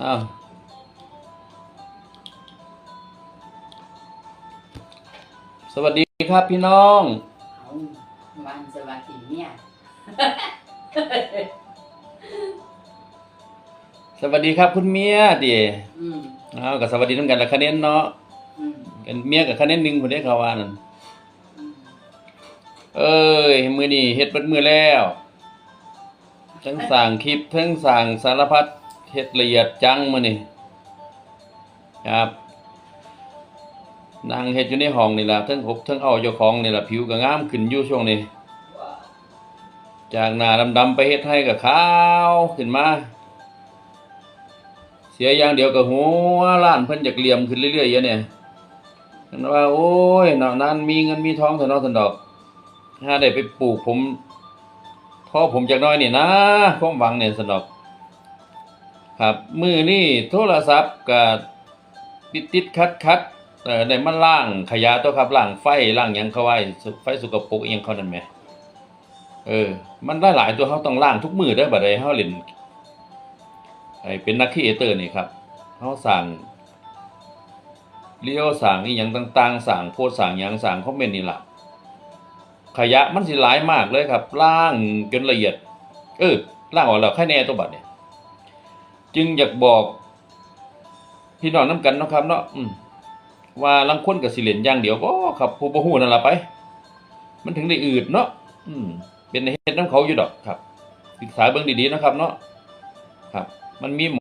อ้าวสวัสดีครับพี่น้อง เอาวันสวัสดีเนี่ย สวัสดีครับคุณเมียดิอืมอ้าวกับสวัสดีน้ำกันละคะแนนเนาะอืมกันเมียกับคะแนนหนึ่งคนได้ข่าวว่านั่นอืมเอ้ยมือนี่เฮ็ดเบิดมือแล้ว ทั้งสั่งคลิปทั้งสั่งสารพัด เฮ็ดละเอียดจังมื้อนี่ครับนั่งเฮ็ดอยู่ในห้องนี่ล่ะทั้งอบทั้งเอาเจ้าของนี่ล่ะผิวก็งามขึ้นอยู่ช่วงนี้ จากหน้าดำๆไปเฮ็ดให้ก็ขาวขึ้นมา เสียอย่างเดียวก็หัวล้านเพิ่นอยากเหลี่ยมขึ้นเรื่อยๆอยู่เนี่ยเพิ่นว่าโอ้ยนาะนั้นมีเงินมีทองเถอะนาะท่านดอกถ้าได้ไปปลูกผมพ่อผมจากน้อยนี่นะความหวังเนี่ยสนอก ครับมือนี่โทรศัพท์ก็ติดติดคัดคัดๆเอ่อได้มาล่างขยะตัวครับล่างไฟล่างหยังเขาไว้สุไฟสุกปรกอิหยังเขานั่นแหมเออ มันได้หลายตัวเขาต้องล่างทุกมือเด้อบัดใดเฮาเล่นไอเป็นนักครีเอเตอร์นี่ครับเฮาสั่งเลี้ยวสั่งอีหยังต่างๆสั่งโพสสั่งยังสั่งคอมเมนต์นี่แหละขยะมันสิหลายมากเลยครับล่างจนละเอียด เออล่างออกแล้วแค่แน่ตัวบัดเนี่ย จึงอยากบอก พี่น้องน้ำกันนะครับเนาะว่าลังค้นกับสิเหรียญอย่างเดียวก็ครับผู้บ่หูนั่นละไป มันถึงได้อืดเนาะอืม เป็นในเห็ดน้ำเขาอยู่ดอกครับศึกษาเบื้องดีๆนะครับ เนาะครับ มันมีห